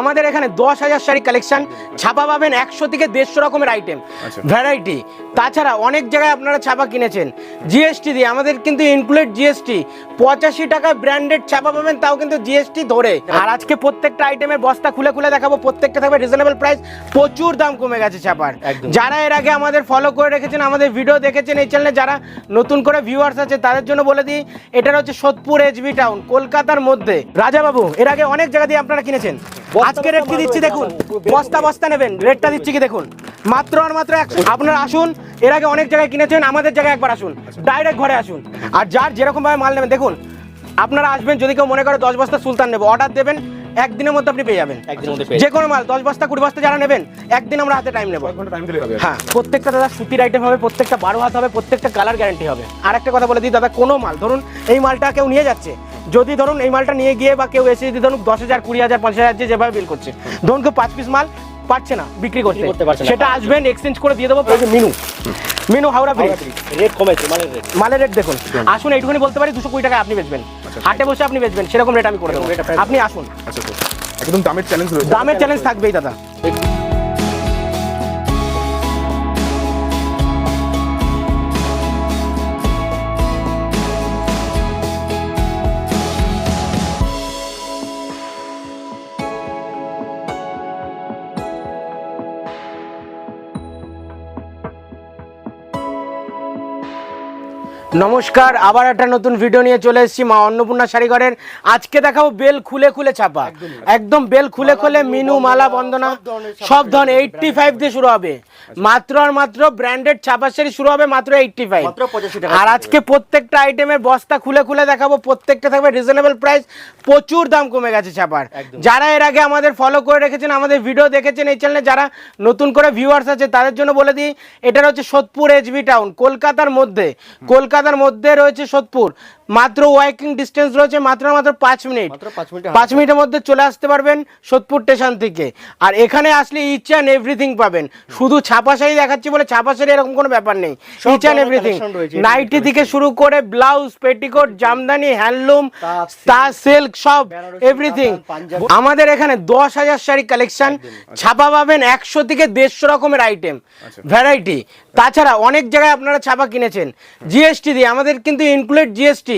আমাদের এখানে দশ হাজার শাড়ি কালেকশন ছাপা পাবেন একশো থেকে দেড়শো রকমের আইটেম আচ্ছা। ভ্যারাইটি তাছাড়া অনেক জায়গায় আপনারা ছাপা কিনেছেন। জিএসটি দিয়ে আমাদের কিন্তু ইনক্লুড জিএসটি পঁচাশি টাকা ব্র্যান্ডেড ছাপা পাবেন তাও কিন্তু জিএসটি ধরে। আর আজকে প্রত্যেকটা আইটেমের বস্তা খুলে খুলে দেখাবো প্রত্যেকটা থাকবে রিজনেবল প্রাইস প্রচুর দাম কমে গেছে ছাপার। যারা এর আগে আমাদের ফলো করে রেখেছেন আমাদের ভিডিও দেখেছেন এই চ্যানেলে যারা নতুন করে ভিউয়ার্স আছে তাদের জন্য বলে দিই এটা হচ্ছে সোদপুর এইচবি টাউন কলকাতার মধ্যে। রাজাবাবু এর আগে অনেক জায়গা দিয়ে আপনারা কিনেছেন। আজকে রেট কি দিচ্ছি দেখুন? বস্তা বস্তা নেবেন। রেটটা দিচ্ছি কি দেখুন? মাত্র আর মাত্র একশো আপনারা আসুন, এর আগে অনেক জায়গায় কিনেছেন, আমাদের জায়গায় একবার আসুন। ডাইরেক্ট ঘরে আসুন। আর যার যেরকমভাবে মাল নেবেন, দেখুন, আপনারা আসবেন, যদি কেউ মনে করে দশ বস্তা সুলতান নেব অর্ডার দেবেন একদিনের মধ্যে আপনি পেয়ে যাবেন। একদিনের মধ্যে পেয়ে যে কোনো মাল দশ বস্তা কুড়ি বস্তা যারা নেবেন একদিন আমরা হাতে টাইম নেব। কয়েক ঘণ্টা টাইম দিলে হবে। হ্যাঁ প্রত্যেকটা দাদা সুতির আইটেম হবে প্রত্যেকটা বারো হাত হবে প্রত্যেকটা কালার গ্যারান্টি হবে। আর একটা কথা বলে দিই দাদা কোনো মাল ধরুন এই মালটা কেউ নিয়ে যাচ্ছে যদি ধরুন এই মালটা নিয়ে গিয়ে বা কেউ এসে যদি ধরুন দশ হাজার কুড়ি হাজার পঞ্চাশ হাজার যেভাবে বিল করছে ধরুন কেউ পাঁচ পিস মাল পারছে না বিক্রি করতে। সেটা আসবেন এক্সচেঞ্জ করে দিয়ে দেবো। মিনু। মিনু হাওড়া ব্রিজ রেট কমেছে মালের রেট মালের রেট দেখুন। আসুন এইটুকুনি বলতে পারি দুশো কুড়ি টাকা আপনি বেচবেন। হাটে বসে আপনি বেচবেন সেরকম রেট আমি করে দেবো। আপনি আসুন। আচ্ছা একদম দামের চ্যালেঞ্জ দামের চ্যালেঞ্জ থাকবেই দাদা। নমস্কার আবার একটা নতুন ভিডিও নিয়ে চলে এসেছি মা অন্নপূর্ণা শাড়িঘরের আজকে দেখাবো বেল খুলে খুলে ছাপা একদম বেল খুলে খুলে মিনু মালা বন্দনা সব ধরনের এইটটি ফাইভ দিয়ে শুরু হবে। মাত্র আর মাত্র ব্র্যান্ডেড ছাপা শাড়ি শুরু হবে মাত্র এইটটি ফাইভ মাত্র 85 টাকা আর আজকে প্রত্যেকটা আইটেমের বস্তা খুলে খুলে দেখাবো প্রত্যেকটা থাকবে রিজনেবল প্রাইস প্রচুর দাম কমে গেছে ছাপার যারা এর আগে আমাদের ফলো করে রেখেছেন আমাদের ভিডিও দেখেছেন এই চ্যানেলে যারা নতুন করে ভিউয়ার্স আছে তাদের জন্য বলে দিই এটা হচ্ছে সোদপুর এইচবি টাউন কলকাতার মধ্যে। কলকাতার মধ্যে রয়েছে সোদপুর। মাত্র ওয়াকিং ডিস্টেন্স রয়েছে মাত্র মাত্র পাঁচ মিনিট পাঁচ মিনিটের মধ্যে চলে আসতে পারবেন সোদপুর স্টেশন থেকে। আর এখানে আসলে ইচ অ্যান্ড এভরিথিং পাবেন। শুধু ছাপা শাড়ি দেখাচ্ছি বলে ছাপা শাড়ি এরকম কোনো ব্যাপার নেই। ইচ অ্যান্ড এভরিথিং নাইটি থেকে শুরু করে ব্লাউজ পেটিকোট জামদানি হ্যান্ডলুম তা সিল্ক সব এভরিথিং আমাদের এখানে দশ হাজার শাড়ি কালেকশন ছাপা পাবেন একশো থেকে দেড়শো রকমের আইটেম ভ্যারাইটি তাছাড়া অনেক জায়গায় আপনারা ছাপা কিনেছেন। জিএসটি দিয়ে। আমাদের কিন্তু ইনক্লুড জিএসটি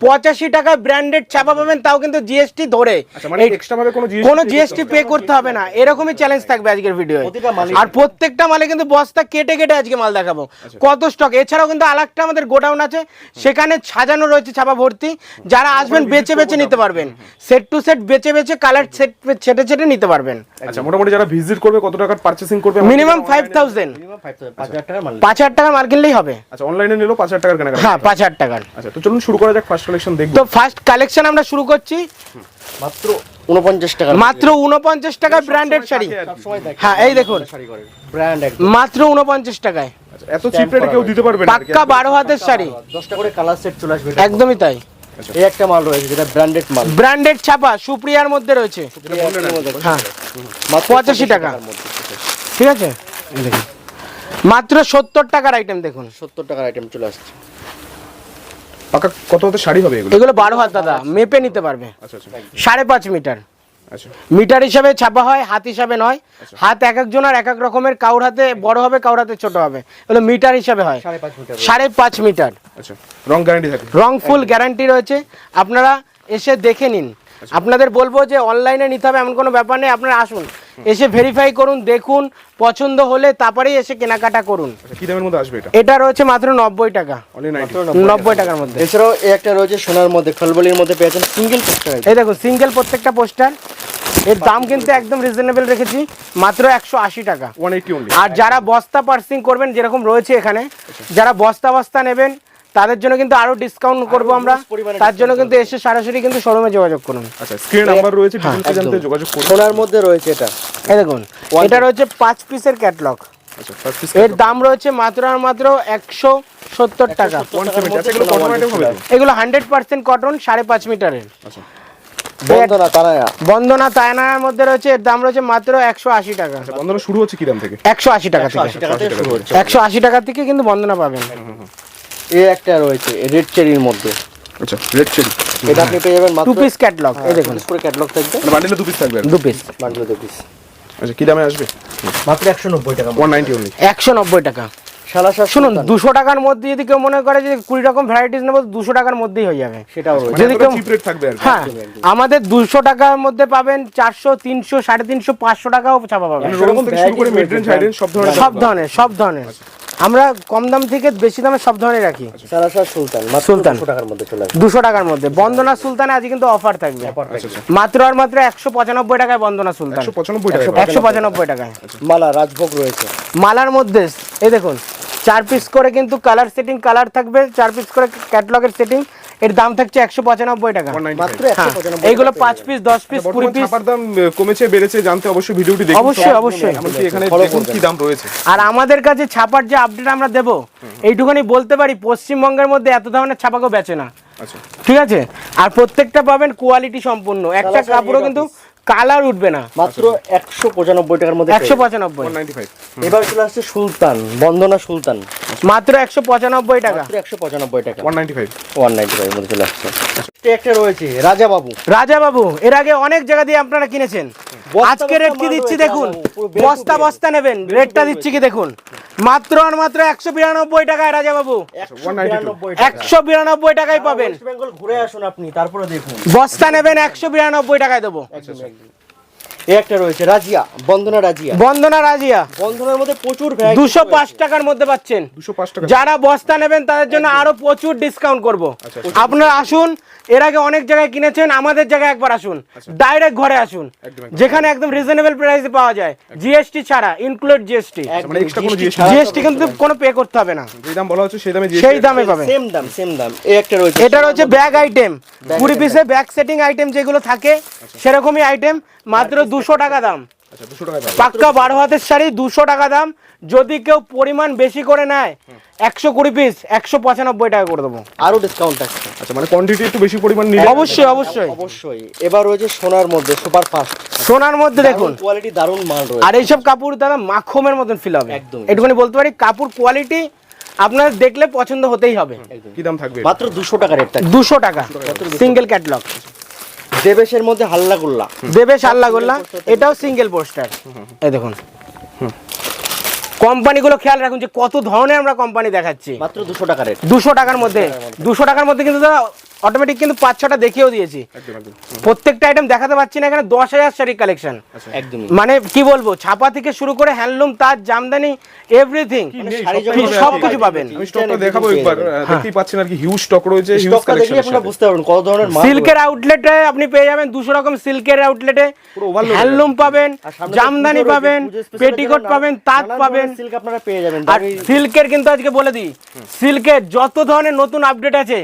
পঁচাশি টাকা ব্র্যান্ডেড ছাপা পাবেন তাও কিন্তু জিএসটি ধরে। আচ্ছা মানে এই- এক্সট্রা ভাবে কোনো জিএসটি পে করতে হবে না? এরকমই চ্যালেঞ্জ থাকবে আজকের ভিডিও আর প্রত্যেকটা মালে কিন্তু বস্তা কেটে কেটে আজকে মাল দেখাবো। আচ্ছা। কত স্টক এছাড়াও কিন্তু আরেকটা আমাদের গোডাউন আছে সেখানে সাজানো রয়েছে ছাপা ভর্তি। যারা আসবেন বেছে বেছে নিতে পারবেন। সেট টু সেট বেছে বেছে কালার সেট ছেটে ছেটে নিতে পারবেন। আচ্ছা মোটামুটি যারা ভিজিট করবে কত টাকার পারচেসিং করবে? মিনিমাম ফাইভ থাউজেন্ড মিনিমাম পাঁচ হাজার টাকা মাল। কিনলেই হবে। আচ্ছা অনলাইনে নিলেও পাঁচ হাজার টাকার কেনাকাটা হ্যাঁ পাঁচ হাজার টাকার। আচ্ছা তো চলুন শুরু করা যাক ফার্স্ট কালেকশন দেখব। তো ফার্স্ট কালেকশন আমরা শুরু করছি। মাত্র উনপঞ্চাশ টাকা মাত্র উনপঞ্চাশ টাকা ব্র্যান্ডেড শাড়ি। হ্যাঁ, এই দেখুন। ব্র্যান্ড একদম। মাত্র উনপঞ্চাশ টাকায়। আচ্ছা, এত চিপ রেটে কেউ দিতে পারবে না পাক্কা বারো হাতের শাড়ি। দশটা করে কালার সেট চলে আসবে। একদমই তাই। এই একটা মাল রয়েছে যেটা ব্র্যান্ডেড মাল। ব্র্যান্ডেড ছাপা সুপ্রিয়ার মধ্যে রয়েছে। হ্যাঁ। মাত্র পঁচাশি টাকা। টাকার মধ্যে। ঠিক আছে? দেখুন। মাত্র সত্তর টাকার আইটেম দেখুন। সত্তর টাকার আইটেম চলে আসছে। পাকা কত হতে শাড়ি হবে এগুলো? এগুলো বারো হাত দাদা মেপে নিতে পারবে। আচ্ছা আচ্ছা। সাড়ে পাঁচ মিটার। আচ্ছা। মিটার হিসাবে ছাপা হয় হাত হিসাবে নয়। হাত এক একজনের এক এক রকমের কাউর হাতে বড় হবে কাউর হাতে ছোট হবে। এগুলো মিটার হিসাবে হয়। সাড়ে পাঁচ মিটার। সাড়ে পাঁচ মিটার। আচ্ছা রং গ্যারান্টি থাকে। রং ফুল গ্যারান্টি রয়েছে। আপনারা এসে দেখে নিন। আপনাদের বলব যে অনলাইনে নিতে হবে এমন কোনো ব্যাপার নেই। আপনারা আসুন। এসে ভেরিফাই করুন দেখুন পছন্দ হলে তারপরেই এসে কেনাকাটা করুন। আচ্ছা কি দামের মধ্যে আসবে এটা? এটা রয়েছে মাত্র নব্বই টাকা। নব্বই টাকার মধ্যে। এছাড়াও এই একটা রয়েছে সোনার মধ্যে খলবলির মধ্যে পেয়েছেন সিঙ্গেল পোস্টার এই দেখুন সিঙ্গেল প্রত্যেকটা পোস্টার এর দাম কিন্তু একদম রিজনেবল রেখেছি মাত্র একশো আশি টাকা। আর যারা বস্তা পার্সিং করবেন যেরকম রয়েছে এখানে যারা বস্তা বস্তা নেবেন তাদের জন্য কিন্তু আরও ডিসকাউন্ট করব আমরা। তার জন্য কিন্তু এসে সরাসরি কিন্তু শোরুমে যোগাযোগ করুন। আচ্ছা স্ক্রিন নাম্বার রয়েছে হ্যাঁ, ডিটেলস জানতে যোগাযোগ করুন। সোনার মধ্যে রয়েছে এটা। এই দেখুন এটা রয়েছে পাঁচ পিসের ক্যাটলগ আচ্ছা এর দাম রয়েছে মাত্র আর মাত্র একশো সত্তর টাকা। এগুলো হান্ড্রেড পার্সেন্ট কটন সাড়ে পাঁচ মিটারের আচ্ছা। বন্দনা তায়নার মধ্যে রয়েছে এর দাম রয়েছে মাত্র একশো আশি টাকা। আচ্ছা বন্ধনা শুরু হচ্ছে কি দাম থেকে? একশো আশি টাকা থেকে। একশো আশি টাকা থেকে কিন্তু বন্দনা পাবেন। এই একটা রয়েছে রেড চেরির মধ্যে। আচ্ছা রেড চেরি এটা আপনি পেয়ে যাবেন মাত্র টু পিস ক্যাটলগ এই দেখুন। পুরো ক্যাটালগ থাকবে। মানে বান্ডিলে দু পিস থাকবে দু পিস বান্ডেল দু পিস আচ্ছা কি দামে আসবে? মাত্র একশো নব্বই টাকা। ওয়ান নাইনটি অনলি একশো নব্বই টাকা। শুনুন দুশো টাকার মধ্যে যদি কেউ মনে করে যে কুড়ি রকম ভ্যারাইটিস নেব দুশো টাকার মধ্যেই হয়ে যাবে। সেটাও মানে যদি কেউ-। হ্যাঁ আমাদের দুশো টাকার মধ্যে পাবেন চারশো তিনশো সাড়ে তিনশো পাঁচশো টাকাও ছাপা পাবেন। মানে সব ধরনের সব ধরনের সব ধরনের। আমরা কম দাম থেকে বেশি দামে সব ধরনের রাখি। সারা সুলতান সুলতান। দুশো টাকার মধ্যে চলে দুশো টাকার মধ্যে। বন্দনা সুলতানে আজ কিন্তু অফার থাকবে। আচ্ছা আচ্ছা। মাত্র আর মাত্র একশো পঁচানব্বই টাকায় বন্দনা সুলতান। একশো একশো পঁচানব্বই টাকায়। মালা রাজভোগ রয়েছে। মালার মধ্যে এই দেখুন চার পিস করে কিন্তু কালার সেটিং কালার থাকবে চার পিস করে ক্যাটলগের সেটিং এর দাম থাকছে একশো পঁচানব্বই টাকা। মাত্র হ্যাঁ। এইগুলো পাঁচ পিস দশ পিস কুড়ি পিস। দাম কমেছে বেড়েছে জানতে অবশ্যই ভিডিওটি দেখুন। অবশ্যই, অবশ্যই। এখানে দেখুন কি দাম রয়েছে। আর আমাদের কাছে ছাপার যে আপডেট আমরা দেবো এইটুখানি বলতে পারি পশ্চিমবঙ্গের মধ্যে এত ধরনের ছাপাকেও বেচে না। আচ্ছা। ঠিক আছে? আর প্রত্যেকটা পাবেন কোয়ালিটি সম্পূর্ণ। একটা কাপড়ও কিন্তু। কালার উঠবে না। মাত্র একশো পঁচানব্বই টাকার মধ্যে একশো পঁচানব্বই। নাইনটি ফাইভ পেয়ে এবার চলে আসছে সুলতান বন্দনা সুলতান। মাত্র একশো পঁচানব্বই টাকা। একশো পঁচানব্বই টাকা। One ninety five one ninety five মধ্যে চলে আসছে। একটা রয়েছে রাজা বাবু রাজা বাবু এর আগে অনেক জায়গা দিয়ে আপনারা কিনেছেন। আজকে রেট কি দিচ্ছি দেখুন। বস্তা বস্তা নেবেন রেটটা দিচ্ছি কি দেখুন। মাত্র আর মাত্র একশো বিরানব্বই টাকায় রাজা বাবু। একশো বিরানব্বই টাকায় পাবেন। ঘুরে আসুন আপনি তারপরে দেখুন। বস্তা নেবেন একশো বিরানব্বই টাকায় দেবো। এই একটা রয়েছে রাজিয়া বন্দনা রাজিয়া। বন্দনা রাজিয়া। বন্ধনের মধ্যে প্রচুর দুশো পাঁচ টাকার মধ্যে পাচ্ছেন। দুশো পাঁচ টাকা যারা বস্তা নেবেন তাদের জন্য আরও প্রচুর ডিসকাউন্ট করব। আচ্ছা, আপনারা আসুন এর আগে অনেক জায়গায় কিনেছেন আমাদের জায়গায় একবার আসুন। ডাইরেক্ট ঘরে আসুন। যেখানে একদম রিজনেবল প্রাইসে পাওয়া যায়। জিএসটি ছাড়া ইনক্লুড জিএসটি মানে জিএসটি কিন্তু কোনো পে করতে হবে না। যে দাম বলা হচ্ছে সেই দামে সেই দামে পাবেন। সেম দাম সেম দাম। এই একটা রয়েছে এটা হচ্ছে ব্যাগ আইটেম কুড়ি পিসে ব্যাগ সেটিং আইটেম যেগুলো থাকে সেরকমই আইটেম মাত্র দুশো টাকা দাম। আচ্ছা দুশো টাকা দাম। পাক্কা বারো হাতের শাড়ি দুশো টাকা দাম। যদি কেউ পরিমাণ বেশি করে নেয় একশো কুড়ি পিস একশো পঁচানব্বই টাকা করে দেবো। আরও ডিসকাউন্ট থাকছে আচ্ছা মানে কোয়ান্টিটি একটু বেশি পরিমাণ নিলে অবশ্যই অবশ্যই। অবশ্যই। এবার রয়েছে সোনার মধ্যে সুপার ফাস্ট সোনার মধ্যে দেখুন। কোয়ালিটি দারুণ মাল রয়েছে। আর এইসব কাপড় দাদা মাখমের মতন ফিল হবে। একদম। এটুখানি বলতে পারি কাপড় কোয়ালিটি আপনার দেখলে পছন্দ হতেই হবে। কি দাম থাকবে? মাত্র দুশো টাকা রেট দুশো টাকা সিঙ্গেল ক্যাটলগ দেবেশের মধ্যে হাল্লা গোল্লা দেবেশ হাল্লা গোল্লা এটাও সিঙ্গেল পোস্টার এই দেখুন। কোম্পানিগুলো খেয়াল রাখুন যে কত ধরনের আমরা কোম্পানি দেখাচ্ছি। মাত্র দুশো টাকার দুশো টাকার মধ্যে দুশো টাকার মধ্যে কিন্তু দাদা অটোমেটিক কিন্তু পাঁচ ছটা দেখিয়েও দিয়েছি। প্রত্যেকটা আইটেম দেখাতে পাচ্ছি না এখানে দশ হাজার শাড়ি কালেকশন মানে কি বলব ছাপা থেকে শুরু করে হ্যান্ডলুম তার জামদানি এভরিথিং পাবে সব কিছু পাবেন। স্টকটা দেখাবো একবার। দেখতেই পাচ্ছেন আর কি হিউজ স্টক রয়েছে হিউজ দেখলে কালেকশন আপনারা বুঝতে পারবেন কত ধরনের মাল সিল্কের আউটলেটে আপনি পেয়ে যাবেন দুশো রকম সিল্কের আউটলেটে হ্যান্ডলুম পাবেন জামদানি পাবেন পেটিকোট পাবেন তাঁত পাবেন। সিল্ক আপনারা পেয়ে যাবেন। আর সিল্কের কিন্তু আজকে বলে দিই সিল্কের যত ধরনের নতুন আপডেট আছে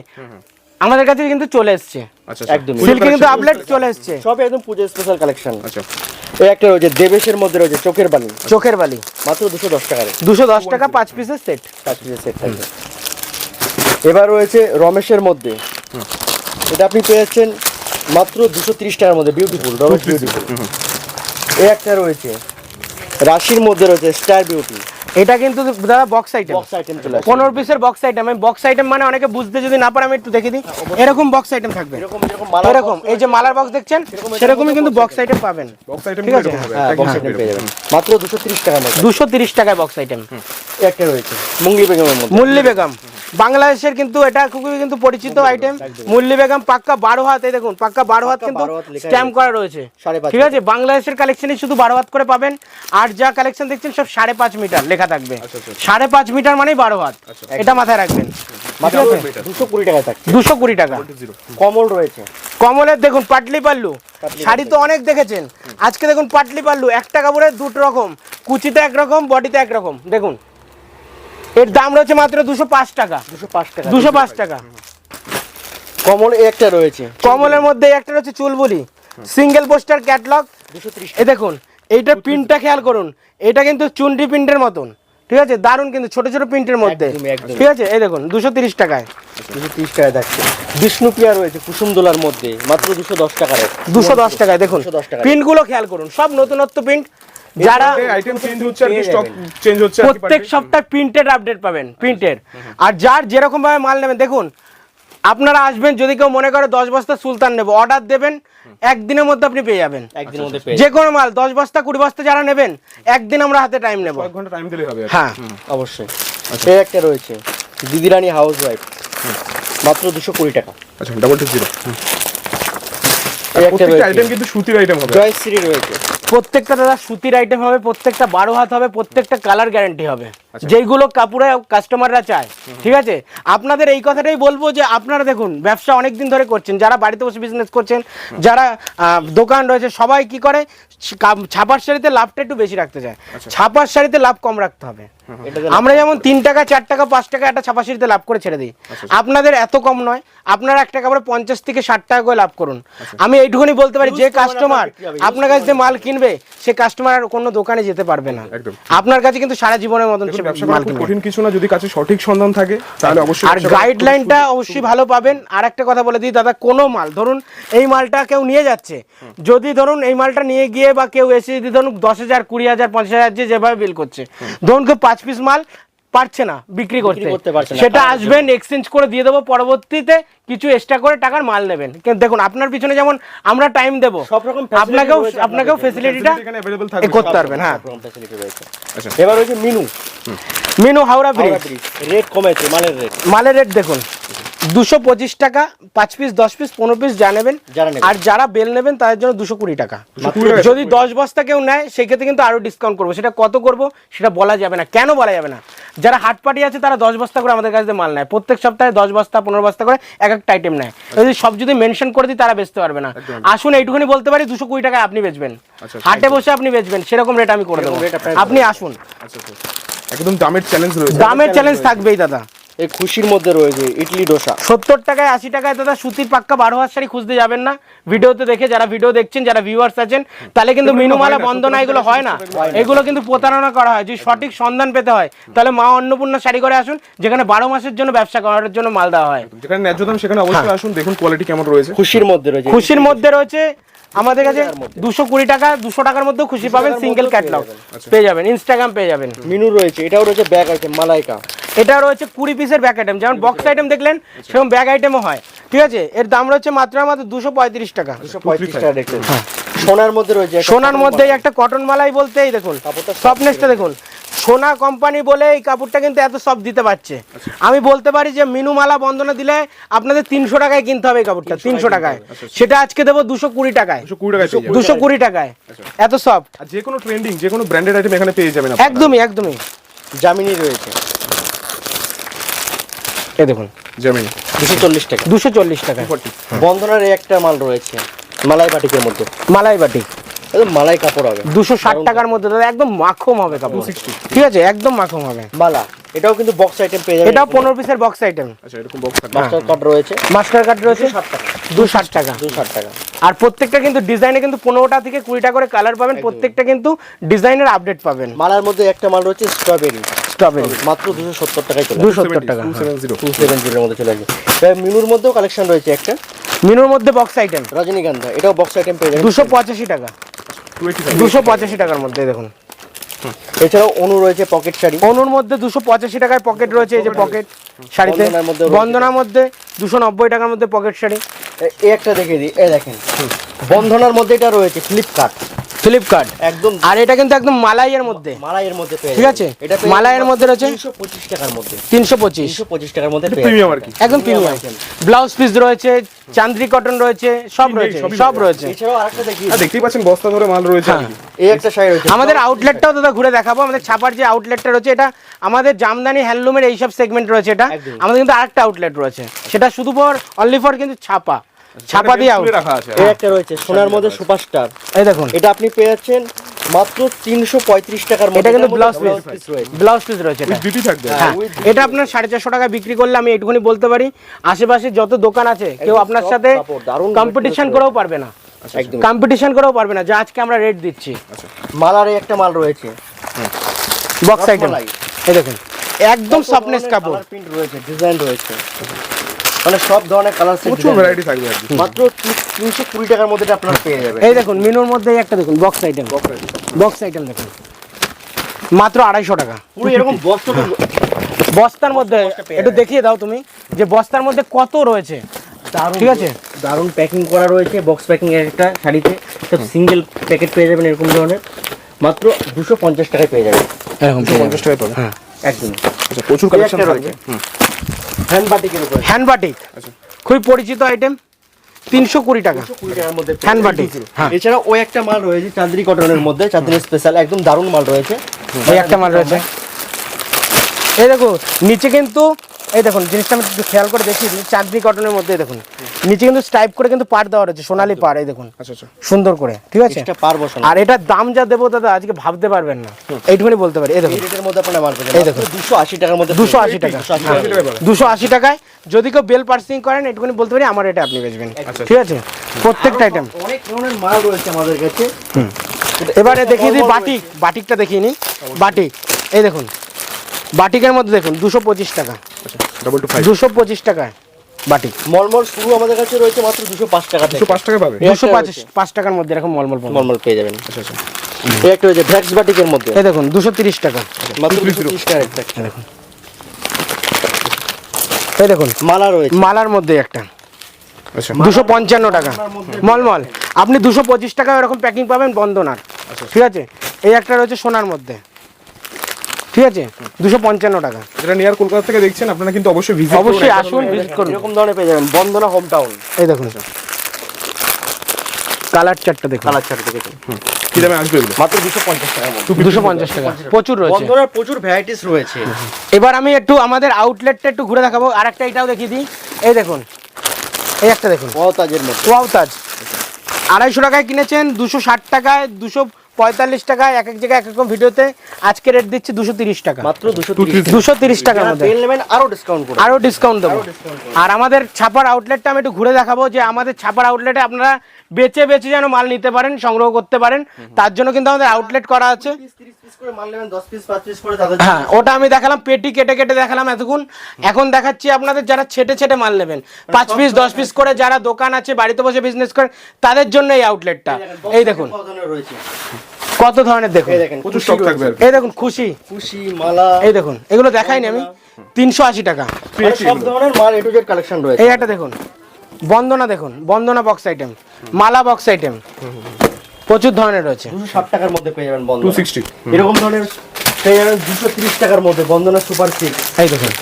আমাদের কাছে কিন্তু চলে এসছে। আচ্ছা একদমই। পুজোর সিল্কে কিন্তু আপডেট চলে এসছে। সব একদম পুজো স্পেশাল কালেকশন আচ্ছা। এই একটা রয়েছে দেবেশের মধ্যে রয়েছে চোখের বালি। চোখের বালি। মাত্র দুশো দশ টাকা দুশো দশ টাকা পাঁচ পিসের সেট পাঁচ পিসের সেট থাকবে। এবার রয়েছে রমেশের মধ্যে। এটা আপনি পেয়েছেন মাত্র দুশো তিরিশ টাকার মধ্যে। বিউটিফুল রমেশ বিউটিফুল এই একটা রয়েছে। রাশির মধ্যে রয়েছে স্টার বিউটি এটা কিন্তু দাদা বক্স আইটেম বক্স আইটেম চলে আসে। পনেরো পিসের বক্স আইটেম আমি বক্স আইটেম মানে অনেকে বুঝতে যদি না পারে আমি একটু দেখে দিই। এরকম বক্স আইটেম থাকবে। এরকম এরকম মালা এরকম এই যে মালার বক্স দেখছেন সেরকমই কিন্তু বক্স আইটেম পাবেন। বক্স আইটেম ঠিক আছে? হ্যাঁ বক্স আইটেম পেয়ে যাবেন। মাত্র দুশো তিরিশ টাকার মধ্যে দুশো তিরিশ টাকায় বক্স আইটেম একটা রয়েছে। মুঙ্গি বেগমের মধ্যে। মুল্লি বেগম। বাংলাদেশের কিন্তু এটা খুবই কিন্তু পরিচিত আইটেম মুল্লি বেগম পাক্কা বারো হাত এই দেখুন পাক্কা বারো হাত কিন্তু 12 হাত লেখা স্ট্যাম্প করা রয়েছে। ঠিক আছে বাংলাদেশের কালেকশনই শুধু বারো হাত করে পাবেন আর যা কালেকশন দেখছেন সব সাড়ে পাঁচ মিটার লেখা থাকবে। আচ্ছা, আচ্ছা। সাড়ে পাঁচ মিটার মানেই বারো হাত। এটা মাথায় রাখবেন? দুশো কুড়ি দুশো কুড়ি টাকা। কমল রয়েছে। কমলের দেখুন পাটলি পাল্লু। শাড়ি তো অনেক দেখেছেন। আজকে দেখুন পাটলি পাল্লু। একটা কাপড়ের দুটো রকম। কুচিতে একরকম বডিতে একরকম দেখুন এর দাম রয়েছে মাত্র দুশো পাঁচ টাকা। দুশো পাঁচ টাকা দুশো পাঁচ টাকা। কমল একটা রয়েছে। কমলের মধ্যে একটা রয়েছে চুলবুলি। সিঙ্গেল পোস্টার ক্যাটলগ এ দেখুন এইটা প্রিন্টটা খেয়াল করুন। এটা কিন্তু চুনরি প্রিন্টের মতন। ঠিক আছে? দারুণ কিন্তু ছোট ছোট প্রিন্টের মধ্যে। ঠিক আছে? এই দেখুন দুশো তিরিশ টাকায়। দুশো তিরিশ টাকায় থাকছে বিষ্ণুপ্রিয়া রয়েছে কুসুম দোলার মধ্যে মাত্র দুশো দশ টাকা রেট। দুশো দশ টাকায় দেখুন। 210 টাকায়। প্রিন্টগুলো খেয়াল করুন। সব নতুনত্ব প্রিন্ট যারা আইটেম চেঞ্জ হচ্ছে আর কি স্টক চেঞ্জ হচ্ছে আর কি প্রত্যেক সপ্তাহে প্রিন্টেড আপডেট পাবেন প্রিন্টেড আর যার যেরকম ভাবে মাল নেবেন দেখুন আপনারা আসবেন যদি কেউ মনে করে দশ বস্তা সুলতান নেব অর্ডার দেবেন একদিনের মধ্যে আপনি পেয়ে যাবেন। একদিনের যে কোনো মাল দশ বস্তা কুড়ি বস্তা যারা নেবেন একদিন আমরা হাতে টাইম নেব। ঘণ্টা টাইম দিলে হবে হ্যাঁ। অবশ্যই। এই একটা রয়েছে দিদিরানি হাউস ওয়াইফ মাত্র দুশো কুড়ি টাকা। আচ্ছা ডাবল টু জিরো একটা আইটেম কিন্তু সুতির আইটেম হবে। জয় শ্রী রয়েছে। প্রত্যেকটা দাদা সুতির আইটেম হবে প্রত্যেকটা বারো হাত হবে প্রত্যেকটা কালার গ্যারান্টি হবে। আচ্ছা। যেইগুলো কাপড়ে কাস্টমাররা চায় ঠিক আছে? আপনাদের এই কথাটাই বলব যে আপনারা দেখুন ব্যবসা অনেক দিন ধরে করছেন যারা বাড়িতে বসে বিজনেস করছেন যারা দোকান রয়েছে সবাই কি করে? ছাপার শাড়িতে লাভটা একটু বেশি রাখতে চায়। আচ্ছা। ছাপার শাড়িতে লাভ কম রাখতে হবে। আমরা যেমন তিন টাকা চার টাকা পাঁচ টাকা একটা ছাপা শাড়িতে লাভ করে ছেড়ে দিই। আচ্ছা, আপনাদের এত কম নয় আপনারা একটা কাপড়ে পঞ্চাশ থেকে ষাট টাকা করে লাভ করুন। আমি এইটুকুনি বলতে পারি যে কাস্টমার আপনার কাছে মাল কিনবে সে কাস্টমার আর কোনো দোকানে যেতে পারবে না। আপনার কাছে কিন্তু সারা জীবনের মতন সে ব্যবসা মাল কিনবে। কঠিন কিছু না যদি কাছে সঠিক সন্ধান থাকে তাহলে অবশ্যই আর গাইডলাইনটা অবশ্যই ভালো পাবেন। আর একটা কথা বলে দিই দাদা কোনো মাল ধরুন এই মালটা কেউ নিয়ে যাচ্ছে। যদি ধরুন এই মালটা নিয়ে গিয়ে বা কেউ এসে যদি ধরুন দশ হাজার কুড়ি হাজার পঞ্চাশ হাজার যে যেভাবে বিল করছে ধরুন কেউ পাঁচ পিস মাল পারছে না বিক্রি করতে। করতে পারছে সেটা আসবেন এক্সচেঞ্জ করে দিয়ে দেবো পরবর্তীতে কিছু এক্সট্রা করে টাকার মাল নেবেন। কিন্তু দেখুন আপনার পিছনে যেমন আমরা টাইম দেবো সব রকম আপনাকেও আপনাকেও ফেসিলিটিটা। করতে পারবেন হ্যাঁ। আচ্ছা। এবার মিনু। মেনু হাওড়া ব্রিজ রেট কমেছে মালের রেট মালের রেট দেখুন। দুশো পঁচিশ টাকা পাঁচ পিস দশ পিস পনেরো পিস যা নেবেন। আর যারা বেল নেবেন তাদের জন্য দুশো কুড়ি টাকা। যদি দশ বস্তা কেউ নেয় সেক্ষেত্রে কিন্তু আরও ডিসকাউন্ট করব। সেটা কত করব সেটা বলা যাবে না। কেন বলা যাবে না? যারা হাট পার্টি আছে তারা দশ বস্তা করে আমাদের কাছে মাল নেয়। প্রত্যেক সপ্তাহে দশ বস্তা পনেরো বস্তা করে এক একটা আইটেম নেয়। যদি সব যদি মেনশন করে দিই তারা বেচতে পারবে না। আসুন এইটুকুনি বলতে পারি দুশো কুড়ি টাকায় আপনি বেচবেন। আচ্ছা, হাটে বসে আপনি বেচবেন। সেরকম রেট আমি করে দেবো। আপনি আসুন। আচ্ছা আচ্ছা। একদম দামের চ্যালেঞ্জ দামের চ্যালেঞ্জ থাকবেই দাদা। এই খুশির মধ্যে রয়েছে ইডলি ডোসা সত্তর টাকায় আশি টাকায় দাদা সুতির পাক্কা বারো হাজার শাড়ি খুঁজতে যাবেন না। ভিডিওতে দেখে যারা ভিডিও দেখছেন যারা ভিউয়ার্স আছেন তাহলে কিন্তু মিনুমালা না, বন্দনা এগুলো হয় না। এগুলো কিন্তু প্রতারণা করা হয়। যদি সঠিক সন্ধান পেতে হয় তাহলে মা অন্নপূর্ণা শাড়ি করে আসুন যেখানে বারো মাসের জন্য ব্যবসা করার জন্য মাল দেওয়া হয়। যেখানে ন্যায্য দাম সেখানে অবশ্যই হ্যাঁ। আসুন দেখুন কোয়ালিটি কেমন রয়েছে। খুশির মধ্যে রয়েছে। খুশির মধ্যে রয়েছে আমাদের কাছে দুশো কুড়ি টাকা দুশো টাকার মধ্যেও খুশি পাবেন সিঙ্গেল ক্যাটলগ পেয়ে যাবেন। ইনস্টাগ্রাম পেয়ে যাবেন। মিনু রয়েছে এটাও রয়েছে ব্যাগ আইটেম মালাইকা। এটা রয়েছে কুড়ি পিসের ব্যাক আইটেম যেমন বক্স আইটেম দেখলেন সেরকম ব্যাগ আইটেমও হয়। ঠিক আছে? এর দাম রয়েছে মাত্র মাত্র দুশো পঁয়ত্রিশ টাকা। দুশো পঁয়ত্রিশ টাকা দেখছেন সোনার মধ্যে রয়েছে সোনার মধ্যে একটা কটন মালাই বলতেই দেখুন সফটনেসটা দেখুন। সোনা কোম্পানি বলে এই কাপড়টা কিন্তু এত সব দিতে পারছে। আমি বলতে পারি যে মিনু মালা বন্ধনা দিলে আপনাদের তিনশো টাকায় কিনতে হবে এই কাপড়টা তিনশো টাকায় সেটা আজকে দেবো দুশো কুড়ি টাকায়। দুশো কুড়ি টাকায় এত সব আর যে কোনো ট্রেন্ডিং যে কোনো ব্র্যান্ডেড আইটেম এখানে পেয়ে যাবেন। একদমই একদমই। জামিনি রয়েছে। এ দেখুন। জামিনি দুশো চল্লিশ টাকা। দুশো চল্লিশ টাকায়। বন্ধনার এই একটা মাল রয়েছে মালাই বাটিকের মধ্যে। মালাই বাটি একদম মালাই কাপড় হবে। দুশো ষাট টাকার মধ্যে দাদা একদম মাখম হবে কাপড়। ঠিক আছে? একদম মাখম হবে। মালা এটাও কিন্তু বক্স আইটেম পেয়ে যাবেন। এটাও পনেরো পিসের বক্স আইটেম আচ্ছা এরকম বক্স মাস্টার কার্ড রয়েছে। মাস্টার কার্ড রয়েছে? ষাট টাকা। দু ষাট টাকা। দু ষাট টাকা। আর প্রত্যেকটা কিন্তু ডিজাইনে কিন্তু পনেরোটা থেকে কুড়িটা করে কালার পাবেন। প্রত্যেকটা কিন্তু ডিজাইনের আপডেট পাবেন। মালার মধ্যে একটা মাল রয়েছে স্ট্রবেরি স্ট্রবেরি মাত্র দুশো সত্তর টাকায় চলে দু সত্তর টাকা টু সেভেন জিরোর মধ্যে চলে আসবে। এবার মিনুর মধ্যেও কালেকশন রয়েছে একটা। মিনুর মধ্যে বক্স আইটেম রজনীগন্ধা এটাও বক্স আইটেম পেয়ে যাবেন। দুশো পঁচাশি টাকা। দুশো পঁচাশি টাকার মধ্যে দেখুন। এছাড়াও অনু রয়েছে পকেট শাড়ি। অনুর মধ্যে দুশো পঁচাশি টাকায় পকেট রয়েছে এই যে পকেট শাড়িতে। বন্দনার মধ্যে দুশো নব্বই টাকার মধ্যে পকেট শাড়ি। এ- এই একটা দেখে দিই। এই দেখেন। বন্ধনার মধ্যে এটা রয়েছে ফ্লিপকার্ট ফ্লিপকার্ট একদম। আর এটা কিন্তু একদম মালাইয়ের মধ্যে। মালাইয়ের মধ্যে ঠিক আছে? এটা মালাইয়ের মধ্যে রয়েছে? তিনশো পঁচিশ টাকার মধ্যে। তিনশো পঁচিশ। তিনশো পঁচিশ টাকার মধ্যে প্রিমিয়াম আর কি। একদম প্রিমিয়াম ব্লাউজ পিস রয়েছে চান্দ্রি কটন রয়েছে সব রয়েছে সব রয়েছে। এছাড়াও আরেকটা দেখি আর দেখতেই পাচ্ছেন বস্তা ধরে মাল রয়েছে এই একটা শাড়ি রয়েছে। আমাদের আউটলেটটাও দাদা ঘুরে দেখাবো। আমাদের ছাপার যে আউটলেটটা রয়েছে এটা আমাদের জামদানি হ্যান্ডলুমের এইসব সেগমেন্ট রয়েছে এটা। আমাদের কিন্তু আরেকটা আউটলেট রয়েছে। সেটা শুধু ফর অনলি ফর কিন্তু ছাপা। ছাপা দিয়ে রাখা আছে এই একটা রয়েছে সোনার মধ্যে সুপারস্টার। এই দেখুন। এটা আপনি পেয়ে যাচ্ছেন মাত্র তিনশো পঁয়ত্রিশ টাকার মধ্যে। এটা কিন্তু ব্লাউজ পিস রয়েছে। ব্লাউজ পিস রয়েছে এটা। বিউটি থাকবে। হ্যাঁ এটা আপনার সাড়ে চারশো টাকা বিক্রি করলে আমি এটুকুনি বলতে পারি। আশেপাশে যত দোকান আছে কেউ আপনার সাথে কম্পিটিশন করেও পারবে না। একদম। কম্পিটিশন করেও পারবে না। যে আজকে আমরা রেট দিচ্ছি। মালার এই একটা মাল রয়েছে। বক্স আইটেম এই দেখুন। একদম সফটনেস কাপড়। প্রিন্ট রয়েছে ডিজাইন রয়েছে। মানে সব ধরনের কালার প্রচুর ভ্যারাইটি থাকবে আর কি। মাত্র তিনশো কুড়ি টাকার মধ্যে এটা আপনারা পেয়ে যাবেন। এই দেখুন মিনুর মধ্যে একটা দেখুন বক্স আইটেম বক্স আইটেম দেখুন। মাত্র আড়াইশো টাকা। পুরো এরকম বস্তা বস্তার মধ্যে একটু দেখিয়ে দাও তুমি যে বস্তার মধ্যে কত রয়েছে। দারুণ ঠিক আছে? দারুণ প্যাকিং করা রয়েছে বক্স প্যাকিং এর একটা শাড়িতে। সব সিঙ্গেল প্যাকেট পেয়ে যাবেন এরকম ধরনের। মাত্র দুশো পঞ্চাশ টাকায় পেয়ে যাবেন। এরকম পঞ্চাশ টাকায় পাবে হ্যাঁ। একদম। আচ্ছা প্রচুর কালেকশন রয়েছে। হ্যান্ড বাটিকের উপরে। হ্যান্ড আচ্ছা। খুবই পরিচিত আইটেম তিনশো কুড়ি টাকা। কুড়ি টাকার মধ্যে পেয়ে হ্যান্ড যাবেন। বাটিক হ্যাঁ। এছাড়া ওই একটা মাল রয়েছে চাঁদনি কটনের মধ্যে। চাঁদনি স্পেশাল একদম দারুণ মাল রয়েছে। ওই একটা মাল রয়েছে। এই দেখো নিচে কিন্তু এই দেখুন জিনিসটা আমি একটু খেয়াল করে দিই চাঁদনি কটনের মধ্যে দেখুন। নিচে কিন্তু স্টাইপ করে কিন্তু পাড় দেওয়া রয়েছে সোনালি পাড় এই দেখুন। আচ্ছা আচ্ছা। সুন্দর করে ঠিক আছে? আর এটার দাম যা দেবো দাদা আজকে ভাবতে পারবেন না। এইটুকুনি বলতে পারি এই দেখুন। এই দেখুন। দুশো আশি টাকার মধ্যে দুশো আশি টাকা। দুশো আশি টাকায় যদি কেউ বেল পার্সিং করেন এটুকুনি বলতে পারি আমার এটা আপনি বেচবেন। আচ্ছা। ঠিক আছে? প্রত্যেকটা আইটেম অনেক ধরনের মাল রয়েছে আমাদের কাছে। এবারে দেখিয়ে দিই বাটিক বাটিকটা দেখিয়ে নিই। বাটিক এই দেখুন। বাটিকের মধ্যে দেখুন দুশো পঁচিশ টাকা। আচ্ছা ডাবল টু ফাইভ দুশো পঁচিশ টাকায় বাটিক। মলমল শুরু আমাদের কাছে রয়েছে মাত্র দুশো পাঁচ টাকা দুশো পাঁচ টাকায় পাবে? দুশো পাঁচ পাঁচ টাকার মধ্যে এরকম মলমল মলমল পেয়ে যাবেন। আচ্ছা আচ্ছা। এই একটা রয়েছে ভ্যাক্স বাটিকের মধ্যে। এই দেখুন দুশো তিরিশ টাকা। মাত্র দুশো তিরিশ টাকা দেখুন। এই দেখুন মালা রয়েছে। মালার মধ্যে একটা। আচ্ছা। দুশো পঞ্চান্ন টাকা। মলমল আপনি দুশো পঁচিশ টাকা এরকম প্যাকিং পাবেন বন্দনার। ঠিক আছে? এই একটা রয়েছে সোনার মধ্যে। ঠিক আছে? দুশো পঞ্চান্ন টাকা। যেটা নিয়ার কলকাতা থেকে দেখছেন আপনারা কিন্তু অবশ্যই ভিজিট অবশ্যই আসুন ভিজিট করুন। এরকম ধরনের পেয়ে যাবেন। বন্দনা হোম টাউন এই দেখুন কালার চারটা দেখুন। কালার কি দামে আসবে মাত্র দুশো পঞ্চাশ টাকা। প্রচুর রয়েছে। প্রচুর ভ্যারাইটিস রয়েছে। এবার আমি একটু আমাদের আউটলেটটা একটু ঘুরে দেখাবো। আর একটা এটাও দেখিয়ে দিই। এই দেখুন। এই একটা দেখুন। ওয়াতাজের মধ্যে। ওয়াও তাজ। আড়াইশো টাকায় কিনেছেন দুশো ষাট টাকায় দুশো পঁয়তাল্লিশ টাকায় এক এক জায়গায় এক রকম ভিডিওতে আজকে রেট দিচ্ছি দুশো তিরিশ টাকা। মাত্র দুশো তিরিশ টাকার মধ্যে। আরও ডিসকাউন্ট করুন। আরও ডিসকাউন্ট দেবো। আর আমাদের ছাপার আউটলেটটা আমি একটু ঘুরে দেখাবো যে আমাদের ছাপার আউটলেটে আপনারা বেচে বেচে যেন মাল নিতে পারেন সংগ্রহ করতে পারেন। তার জন্য কিন্তু আমাদের আউটলেট করা আছে। পিস তিরিশ পিস করে মাল নেবেন দশ পিস পাঁচ পিস করে তাদের হ্যাঁ ওটা আমি দেখালাম পেটি কেটে কেটে দেখালাম এতক্ষণ। এখন দেখাচ্ছি আপনাদের যারা ছেটে ছেটে মাল নেবেন। পাঁচ পিস দশ পিস করে যারা দোকান আছে বাড়িতে বসে বিজনেস করে তাদের জন্য এই আউটলেটটা এই দেখুন কত ধরনের দেখুন? এই প্রচুর স্টক থাকবে এই দেখুন খুশি। খুশি মালা। এই দেখুন এগুলো দেখাইনি আমি। তিনশো আশি টাকা। মানে সব ধরনের মাল কালেকশন রয়েছে। এই একটা দেখুন বন্দনা দেখুন Bandana box item Mala box item প্রচুর ধরনের রয়েছে। দুশো ষাট টাকার মধ্যে পেয়ে যাবেন বন্ধ 260 এরকম ধরনের পেয়ে যাবেন দুশো তিরিশ টাকার মধ্যে বন্দনা সুপার সিক্স এই দেখুন।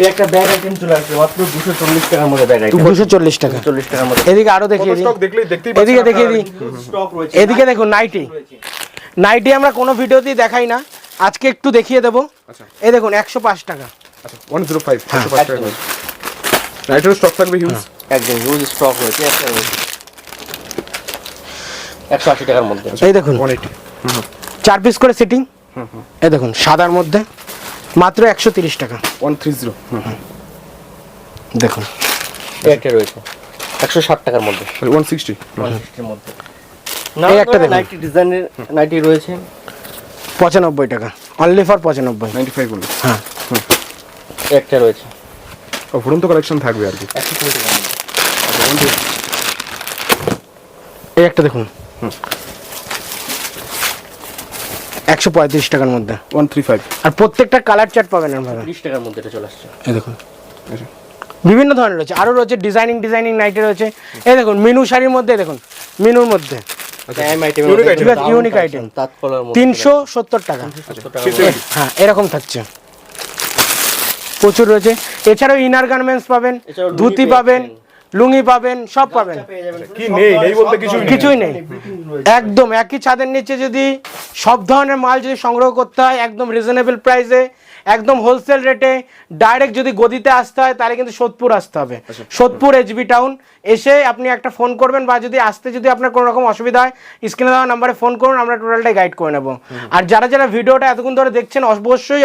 এই একটা ব্যাগ আইটেম চলে আসছে মাত্র দুশো চল্লিশ টাকার মধ্যে ব্যাগ আইটেম দুশো চল্লিশ টাকা। চল্লিশ টাকার মধ্যে। এদিকে আরও কত দেখিয়ে দিই স্টক দেখলেই দেখতেই এদিকে পাচ্ছেন দেখিয়ে দিই স্টক রয়েছে। এদিকে দেখুন নাইটি নাইটি আমরা কোনো ভিডিওতেই দেখাই না। আজকে একটু দেখিয়ে দেবো। আচ্ছা। এই দেখুন একশো পাঁচ টাকা। আচ্ছা 105 হ্যাঁ, 105 টাকা রাইটার স্টক থাকবে হিউজ একদম হিউজ স্টক রয়েছে একটা রয়েছে। একশো আশি টাকার মধ্যে। এই দেখুন। 180 চার পিস করে সেটিং এই দেখুন সাদার মধ্যে। মাত্র একশো তিরিশ টাকা। 130 দেখুন। এই একটা রয়েছে। একশো ষাট টাকার মধ্যে। 160 এর মধ্যে। না একটা নাইটি ডিজাইনের নাইটি রয়েছে। পঁচানব্বই টাকা। অনলি ফর পঁচানব্বই। 95 বলে। হ্যাঁ। একটা রয়েছে। অফুরন্ত কালেকশন থাকবে আর কি। একশো কুড়ি টাকার এই একটা দেখুন। একশো পঁয়ত্রিশ টাকার মধ্যে। 135 আর প্রত্যেকটা কালার চার্ট পাবেন আপনারা। তিরিশ টাকার মধ্যে এটা চলে আসছে। এই দেখুন আচ্ছা বিভিন্ন ধরনের রয়েছে। আরও রয়েছে ডিজাইনিং ডিজাইনিং নাইটে রয়েছে। এই দেখুন মিনু শাড়ির মধ্যে দেখুন মিনুর মধ্যে। Item unique item। তাৎপলার মধ্যে। তিনশো সত্তর টাকা। হ্যাঁ এরকম থাকছে। প্রচুর রয়েছে। এছাড়াও ইনার গার্মেন্টস পাবেন ধুতি পাবেন। লুঙ্গি পাবেন সব পাবেন। কি নেই? নেই বলতে কিছুই নেই। কিছুই নেই। একদম একই ছাদের নিচে যদি সব ধরনের মাল যদি সংগ্রহ করতে হয় একদম রিজনেবল প্রাইসে একদম হোলসেল রেটে ডাইরেক্ট যদি গদিতে আসতে হয় তাহলে কিন্তু সোদপুর আসতে হবে। সোদপুর এইচবি টাউন এসে আপনি একটা ফোন করবেন বা যদি আসতে যদি আপনার কোনো রকম অসুবিধা হয় স্ক্রিনে দেওয়া নাম্বারে ফোন করুন আমরা টোটালটাই গাইড করে নেব। আর যারা যারা ভিডিওটা এতক্ষণ ধরে দেখছেন অবশ্যই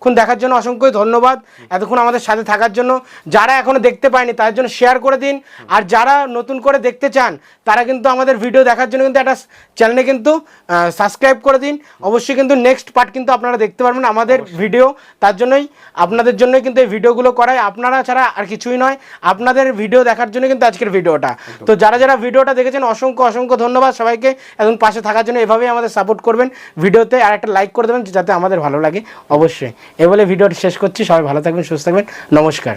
এতক্ষণ দেখার জন্য অসংখ্য ধন্যবাদ। এতক্ষণ আমাদের সাথে থাকার জন্য যারা এখনও দেখতে পায়নি তার জন্য শেয়ার করে দিন। আর যারা নতুন করে দেখতে চান তারা কিন্তু আমাদের ভিডিও দেখার জন্য কিন্তু একটা চ্যানেলে কিন্তু সাবস্ক্রাইব করে দিন। অবশ্যই কিন্তু নেক্সট পার্ট কিন্তু আপনারা দেখতে পারবেন আমাদের ভিডিও তার জন্যই আপনাদের জন্যই কিন্তু এই ভিডিওগুলো করায় আপনারা ছাড়া আর কিছুই নয় আপনাদের ভিডিও দেখার জন্য কিন্তু আজকের ভিডিওটা তো যারা যারা ভিডিওটা দেখেছেন অসংখ্য অসংখ্য ধন্যবাদ সবাইকে। এখন পাশে থাকার জন্য এভাবেই আমাদের সাপোর্ট করবেন। ভিডিওতে আর একটা লাইক করে দেবেন যাতে আমাদের ভালো লাগে। অবশ্যই। এ বলে ভিডিওটি শেষ করছি। সবাই ভালো থাকবেন সুস্থ থাকবেন। নমস্কার।